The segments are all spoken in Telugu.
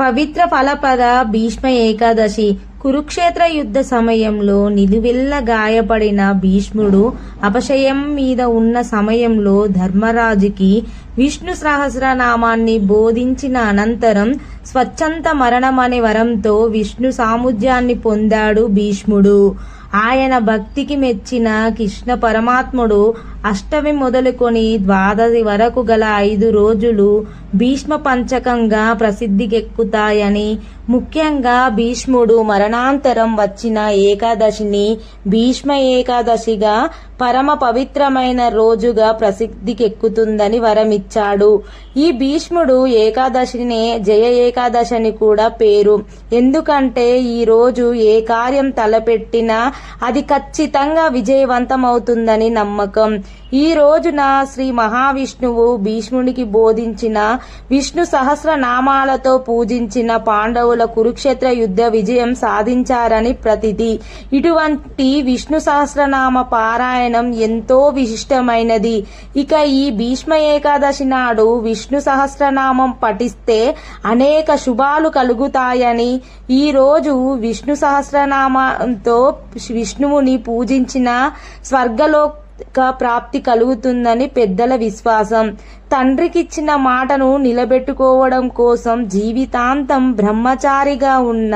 పవిత్ర ఫలపద భీష్మ ఏకాదశి కురుక్షేత్ర యుద్ధ సమయంలో నిలువెల్ల గాయపడిన భీష్ముడు అపశయం మీద ఉన్న సమయంలో ధర్మరాజుకి విష్ణు సహస్రనామాన్ని బోధించిన అనంతరం స్వచ్ఛంత మరణమనే వరంతో విష్ణు సాముజ్యాన్ని పొందాడు భీష్ముడు. ఆయన భక్తికి మెచ్చిన కృష్ణ పరమాత్ముడు అష్టమి మొదలుకొని ద్వాదశి వరకు గల ఐదు రోజులు భీష్మ పంచకంగా ప్రసిద్ధికెక్కుతాయని ముఖ్యంగా భీష్ముడు మరణాంతరం వచ్చిన ఏకాదశిని భీష్మ ఏకాదశిగా పరమ పవిత్రమైన రోజుగా ప్రసిద్ధికెక్కుతుందని వరమిచ్చాడు. ఈ భీష్ముడు ఏకాదశినే జయ ఏకాదశి అని కూడా పేరు. ఎందుకంటే ఈ రోజు ఏ కార్యం తలపెట్టినా అది ఖచ్చితంగా విజయవంతమవుతుందని నమ్మకం. ఈ రోజున శ్రీ మహావిష్ణువు భీష్మునికి బోధించిన విష్ణు సహస్ర నామాలతో పూజించిన పాండవుల కురుక్షేత్ర యుద్ధ విజయం సాధించారని ప్రతిది. ఇటువంటి విష్ణు సహస్రనామ పారాయణం ఎంతో విశిష్టమైనది. ఇక ఈ భీష్మ ఏకాదశి నాడు విష్ణు సహస్రనామం పఠిస్తే అనేక శుభాలు కలుగుతాయని ఈ రోజు విష్ణు సహస్రనామంతో విష్ణువుని పూజించిన స్వర్గలో ప్రాప్తి కలుగుతుందని పెద్దల విశ్వాసం. తండ్రికిచ్చిన మాటను నిలబెట్టుకోవడం కోసం జీవితాంతం బ్రహ్మచారిగా ఉన్న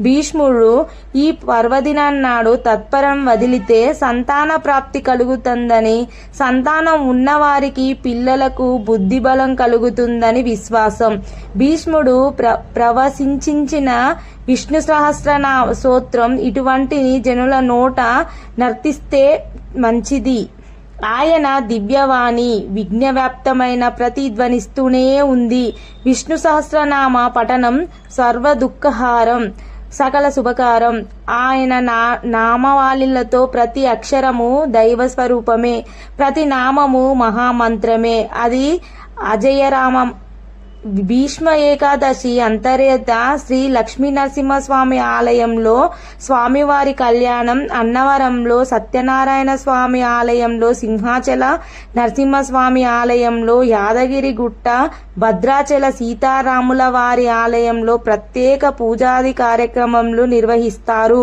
భీష్ముడు ఈ పర్వదినాడు తత్పరం వదిలితే సంతాన ప్రాప్తి కలుగుతుందని సంతానం ఉన్నవారికి పిల్లలకు బుద్ధిబలం కలుగుతుందని విశ్వాసం. భీష్ముడు ప్ర ప్రవశించిన విష్ణు సహస్రనా సూత్రం ఇటువంటి జనుల నోట నర్తిస్తే మంచిది. ఆయన దివ్యవాణి విఘ్నవ్యాప్తమైన ప్రతిధ్వనిస్తూనే ఉంది. విష్ణు సహస్రనామ పఠనం సర్వ దుఃఖహారం సకల శుభకారం. ఆయన నా నామవాళిలతో ప్రతి అక్షరము దైవ స్వరూపమే ప్రతి నామము మహామంత్రమే. అది అజయరామం భీష్మ ఏకాదశి అంతర్యత శ్రీ లక్ష్మీ నరసింహస్వామి ఆలయంలో స్వామివారి కళ్యాణం అన్నవరంలో సత్యనారాయణ స్వామి ఆలయంలో సింహాచల నరసింహస్వామి ఆలయంలో యాదగిరి గుట్ట భద్రాచల సీతారాముల వారి ఆలయంలో ప్రత్యేక పూజాది కార్యక్రమంలో నిర్వహిస్తారు.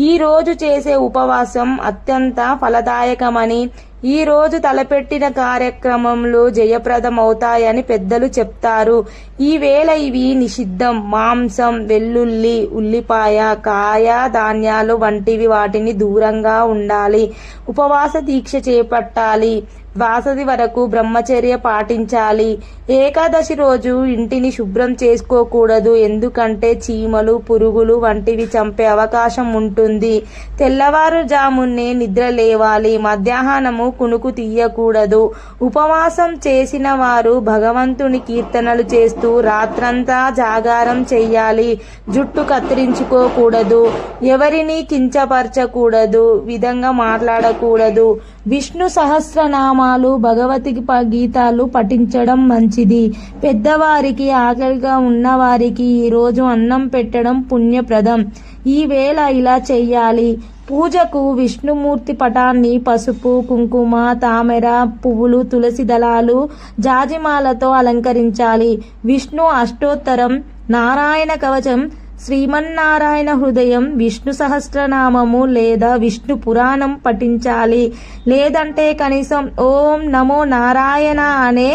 ఈ రోజు చేసే ఉపవాసం అత్యంత ఫలదాయకమని ఈ రోజు తలపెట్టిన కార్యక్రమంలో జయప్రదమవుతాయని పెద్దలు చెప్తారు. ఈవేళ ఇవి నిషిద్ధం. మాంసం వెల్లుల్లి ఉల్లిపాయ కాయ ధాన్యాలు వంటివి వాటిని దూరంగా ఉండాలి. ఉపవాస దీక్ష చేపట్టాలి. వాసది వరకు బ్రహ్మచర్య పాటించాలి. ఏకాదశి రోజు ఇంటిని శుభ్రం చేసుకోకూడదు. ఎందుకంటే చీమలు పురుగులు వంటివి చంపే అవకాశం ఉంటుంది. తెల్లవారుజామునే నిద్ర లేవాలి. మధ్యాహ్నము కునుకు తీయకూడదు. ఉపవాసం చేసిన వారు భగవంతుని కీర్తనలు చేస్తూ రాత్రంతా జాగారం చెయ్యాలి. జుట్టు కత్తిరించుకోకూడదు. ఎవరిని కించపరచకూడదు. విధంగా మాట్లాడకూడదు. విష్ణు సహస్రనామాలు భగవతి గీతాలు పఠించడం మంచిది. పెద్దవారికి ఆకలిగా ఉన్నవారికి ఈరోజు అన్నం పెట్టడం పుణ్యప్రదం. ఈ వేళ ఇలా చెయ్యాలి. పూజకు విష్ణుమూర్తి పటాన్ని పసుపు కుంకుమ తామెర పువ్వులు తులసి దళాలు జాజిమాలతో అలంకరించాలి. విష్ణు అష్టోత్తరం నారాయణ కవచం శ్రీమన్నారాయణ హృదయం విష్ణు సహస్రనామము లేదా విష్ణు పురాణం పఠించాలి. లేదంటే కనీసం ఓం నమో నారాయణ అనే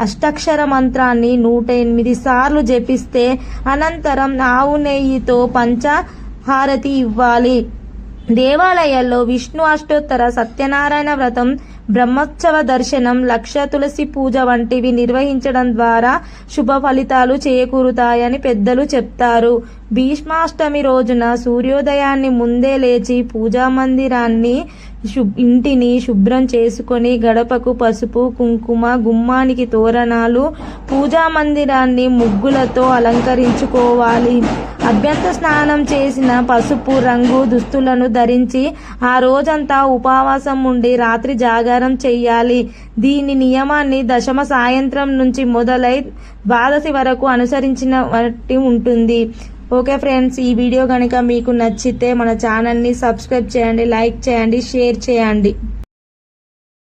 అష్టక్షర మంత్రాన్ని నూట ఎనిమిది సార్లు జపిస్తే అనంతరం ఆవు నెయ్యితో పంచహారతి ఇవ్వాలి. దేవాలయాల్లో విష్ణు అష్టోత్తర సత్యనారాయణ వ్రతం బ్రహ్మోత్సవ దర్శనం లక్ష తులసి పూజ వంటివి నిర్వహించడం ద్వారా శుభ ఫలితాలు చేకూరుతాయని పెద్దలు చెప్తారు. భీష్మాష్టమి రోజున సూర్యోదయాన్ని ముందే లేచి పూజా మందిరాన్ని ఇంటిని శుభ్రం చేసుకొని గడపకు పసుపు కుంకుమ గుమ్మానికి తోరణాలు పూజా మందిరాన్ని ముగ్గులతో అలంకరించుకోవాలి. అభ్యంత స్నానం చేసిన పసుపు రంగు దుస్తులను ధరించి ఆ రోజంతా ఉపవాసం ఉండి రాత్రి జాగారం చేయాలి దీని నియమాన్ని దశమ సాయంత్రం నుంచి మొదలై ద్వాదశి వరకు అనుసరించిన బట్టి ఉంటుంది. ఓకే ఫ్రెండ్స్ ఈ వీడియో కనుక మీకు నచ్చితే మన ఛానల్ని సబ్స్క్రైబ్ చేయండి లైక్ చేయండి షేర్ చేయండి.